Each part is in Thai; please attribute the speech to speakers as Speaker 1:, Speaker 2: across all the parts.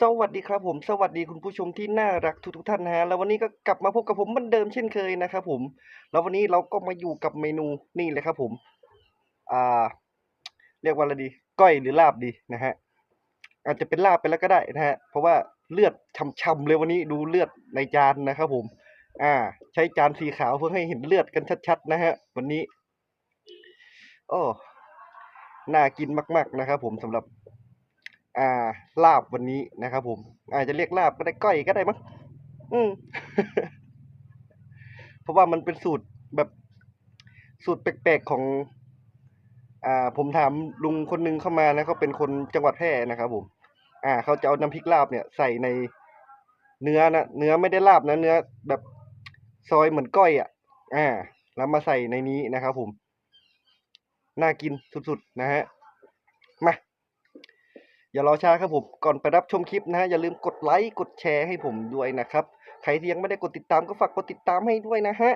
Speaker 1: สวัสดีครับผม สวัสดีคุณผู้ชมที่น่ารักทุกๆท่านนะฮะ แล้ววันนี้ก็กลับมาพบกับผมเหมือนเดิมเช่นเคยนะครับผม แล้ววันนี้เราก็มาอยู่กับเมนูนี่เลยครับผม อ่า เรียกว่าอะไรดีก้อยหรือลาบดีนะฮะ อาจจะเป็นลาบไปแล้วก็ได้นะฮะ เพราะว่าเลือดช่ำๆเลยวันนี้ดูเลือดในจานนะครับผม อ่า ใช้จานสีขาวเพื่อให้เห็นเลือดกันชัดๆ นะฮะ วันนี้ โอ้ น่ากินมาก ๆนะครับผมสำหรับ อ่าลาบวันนี้นะครับผม อาจจะเรียกลาบก็ได้ก้อยก็ได้มั้งอืมเพราะว่ามันเป็นสูตรแบบสูตรแปลกๆของ อ่า ผมถามลุงคนหนึงเข้ามานะเขาเป็นคนจังหวัดแพร่นะครับผม อ่าเขาจะเอาน้ำพริกลาบเนี่ย ใส่ในเนื้อนะเนื้อไม่ได้ลาบนะเนื้อ แบบซอยเหมือนก้อยอะ อ่า แล้วมาใส่ในนี้นะครับผม น่ากินสุดๆนะฮะมา อย่ารอช้าครับผม ก่อนไปรับชมคลิปนะฮะอย่าลืมกดไลค์กดแชร์ให้ผมด้วยนะครับ ใครที่ยังไม่ได้กดติดตามก็ฝากกดติดตามให้ด้วยนะฮะ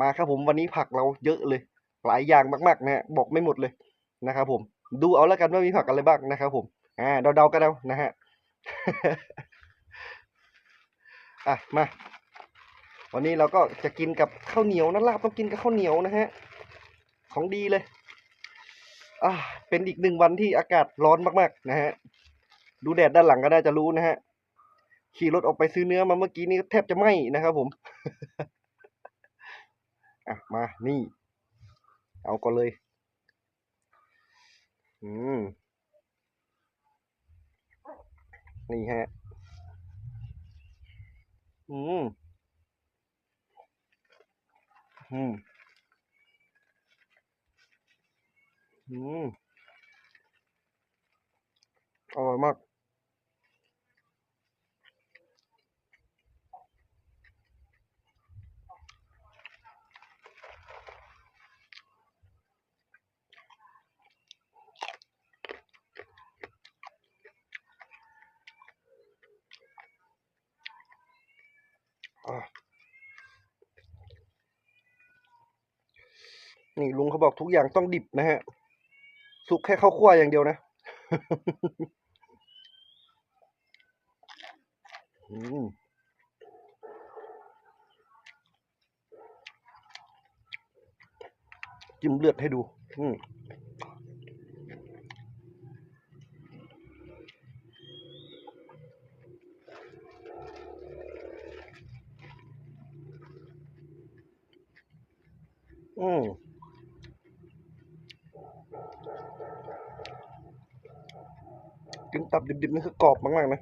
Speaker 1: มาครับผมวันนี้ผักเราเยอะเลย หลายอย่างมากๆนะฮะบอกไม่หมดเลยนะครับผม ดูเอาแล้วกันว่ามีผักอะไรบ้างนะครับผม อ่าเดาๆกันเอานะฮะ อะมา วันนี้เราก็จะกินกับข้าวเหนียวนะลาบต้องกินกับข้าวเหนียวนะฮะ ของดีเลย เป็นอีกหนึ่งวันที่อากาศร้อนมากๆนะฮะ ดูแดดด้านหลังก็น่าจะรู้นะฮะ ขี่รถออกไปซื้อเนื้อมาเมื่อกี้นี้แทบจะไหม้นะครับผมอะมานี่ เอาก่อนเลย อืม นี่ฮะ อืม อืม อืมอร่อยมาก นี่ลุงเขาบอกทุกอย่างต้องดิบนะฮะ สุกแค่ข้าวคั่วอย่างเดียวนะจิ้มเลือดให้ดู อืมอืม กินตับดิบๆนี่คือกรอบมากๆนะ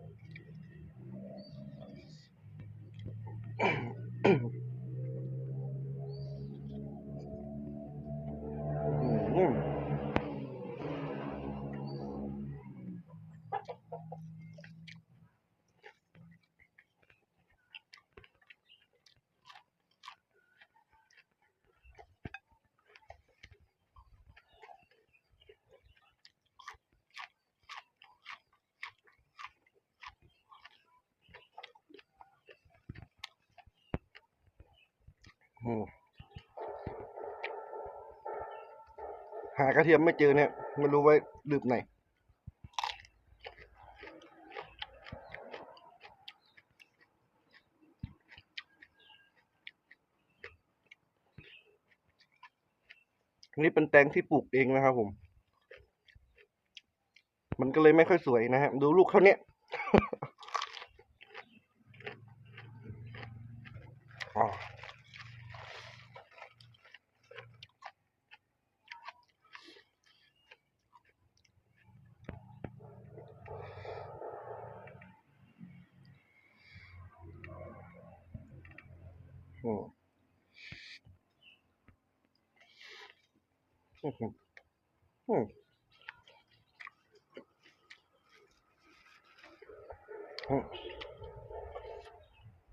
Speaker 1: หากระเทียมไม่เจอเนี่ยไม่รู้ไว้ลืมไหนนี่เป็นแตงที่ปลูกเองนะครับผม มันก็เลยไม่ค่อยสวยนะฮะ ดูลูกเขาเนี่ยอ่าอืม อื้อหืมอืม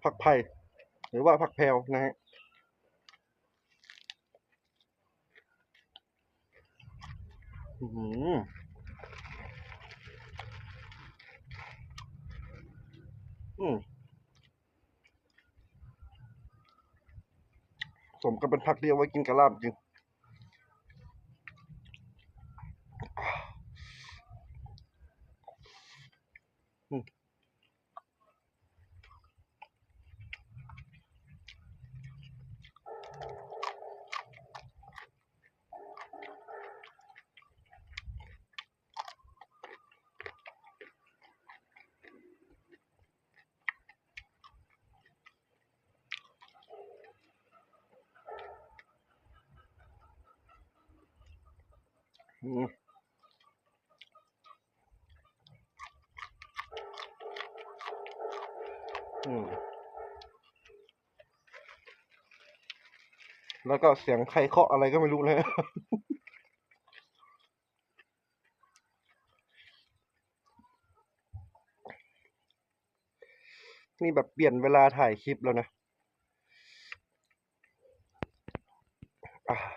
Speaker 1: ผักไผ่หรือว่าผักแพรวนะฮะอือหืออืมสมกับเป็นผักที่เอาไว้กินกับลาบจริง แล้วก็เสียงใครเคาะอะไรก็ไม่รู้นะนี่แบบเปลี่ยนเวลาถ่ายคลิปแล้วนะ อะ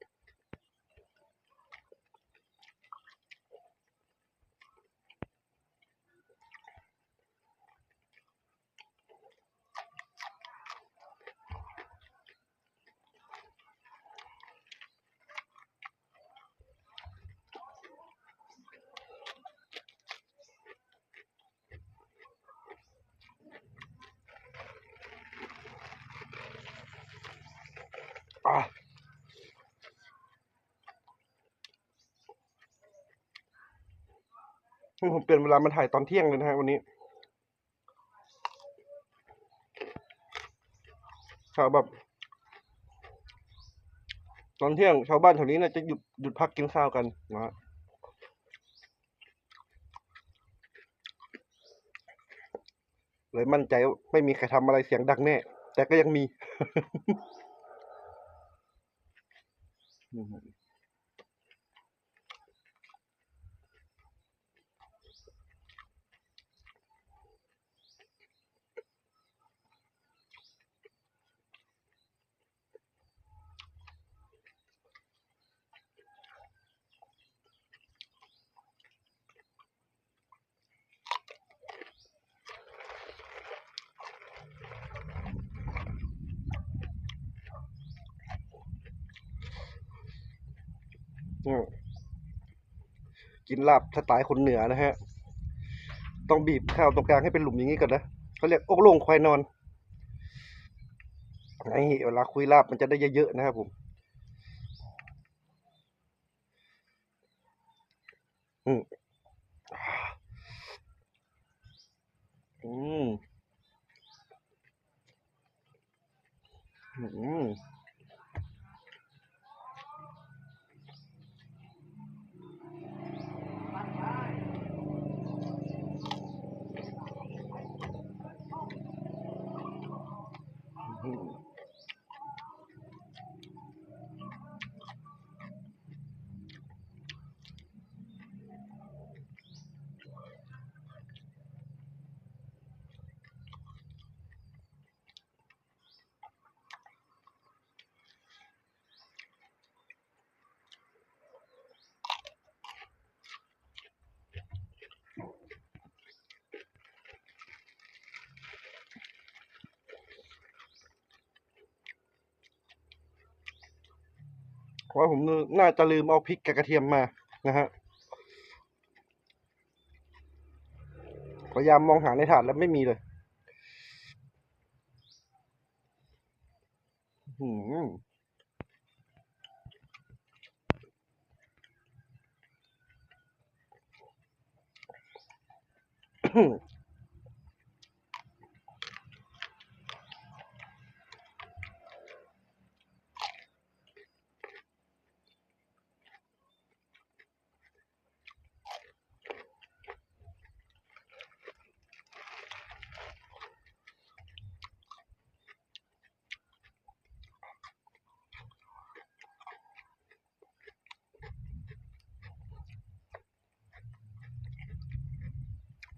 Speaker 1: นี่ผมเปลี่ยนเวลามาถ่ายตอนเที่ยงเลยนะฮะวันนี้ชาวแบบตอนเที่ยงชาวบ้านแถวนี้นี่จะหยุดหยุดพักกินข้าวกันนะฮะเลยมั่นใจไม่มีใครทำอะไรเสียงดังแน่ แต่ก็ยังมี กินลาบสไตล์คนเหนือนะฮะ ต้องบีบข้าวตรงกลางให้เป็นหลุมอย่างนี้ก่อนนะเขาเรียกอกโลงควายนอนไอ้เวลาคุยลาบมันจะได้เยอะๆนะครับผมอืมอืมอืมอืมเพราะ ว่าผมน่าจะลืมเอาพริกกับกระเทียมมานะฮะพยายามมองหาในถาดแล้วไม่มีเลยอืม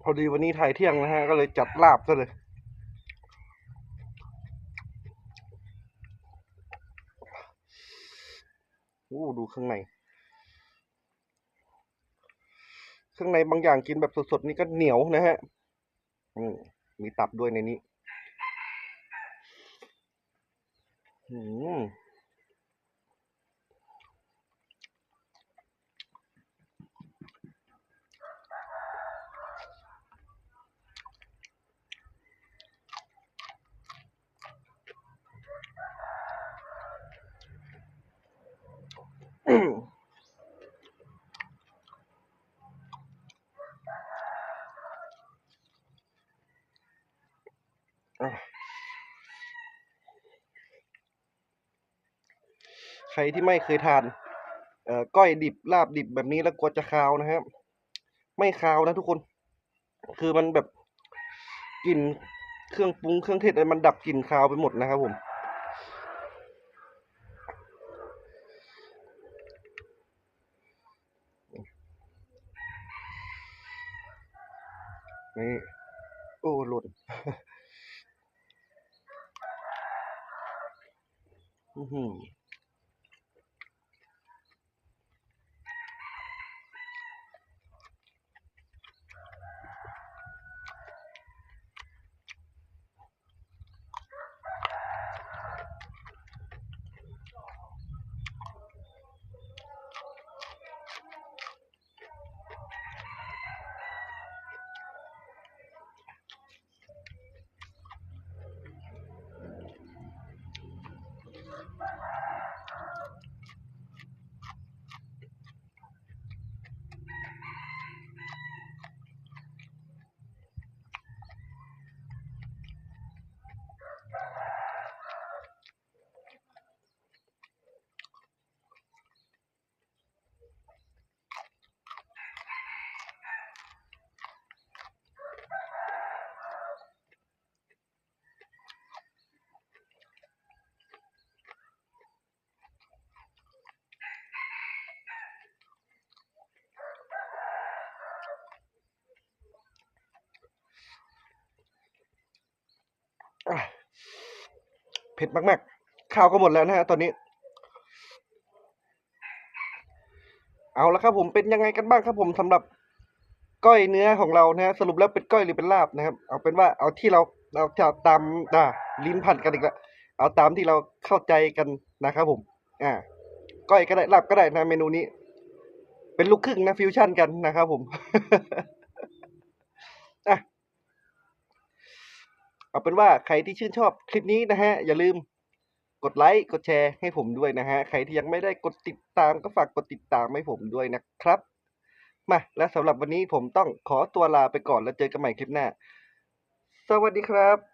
Speaker 1: พอดีวันนี้ถ่ายเที่ยงนะฮะ ก็เลยจัดลาบซะเลย โอ้ดูข้างในข้างในบางอย่างกินแบบสดๆนี่ก็เหนียวนะฮะอืมมีตับด้วยในนี้ อืม ใครที่ไม่เคยทานเอ่อก้อยดิบลาบดิบแบบนี้แล้วกลัวจะคาวนะครับ ไม่คาวนะทุกคน คือมันแบบกลิ่นเครื่องปรุงเครื่องเทศอะไรมันดับกลิ่นคาวไปหมดนะครับผมนี่โอ้หล่นอือหืออะ เผ็ดมาก ๆ ข้าวก็หมดแล้วนะฮะตอนนี้ เอาละครับผมเป็นยังไงกันบ้างครับผมสำหรับก้อยเนื้อของเรานะฮะสรุปแล้วเป็นก้อยหรือเป็นลาบนะครับ เอาเป็นว่าเอาที่เราเอาจะตามอ่าลิ้นพันกันอีกแล้วเอาตามที่เราเข้าใจกันนะครับผม อ่า ก้อยก็ได้ลาบก็ได้นะเมนูนี้ เป็นลูกครึ่งนะฟิวชั่นกันนะครับผม อะ เอาเป็นว่าใครที่ชื่นชอบคลิปนี้นะฮะ อย่าลืมกดไลค์กดแชร์ให้ผมด้วยนะฮะ ใครที่ยังไม่ได้กดติดตามก็ฝากกดติดตามให้ผมด้วยนะครับ มาและสำหรับวันนี้ผมต้องขอตัวลาไปก่อนแล้วเจอกันใหม่คลิปหน้า สวัสดีครับ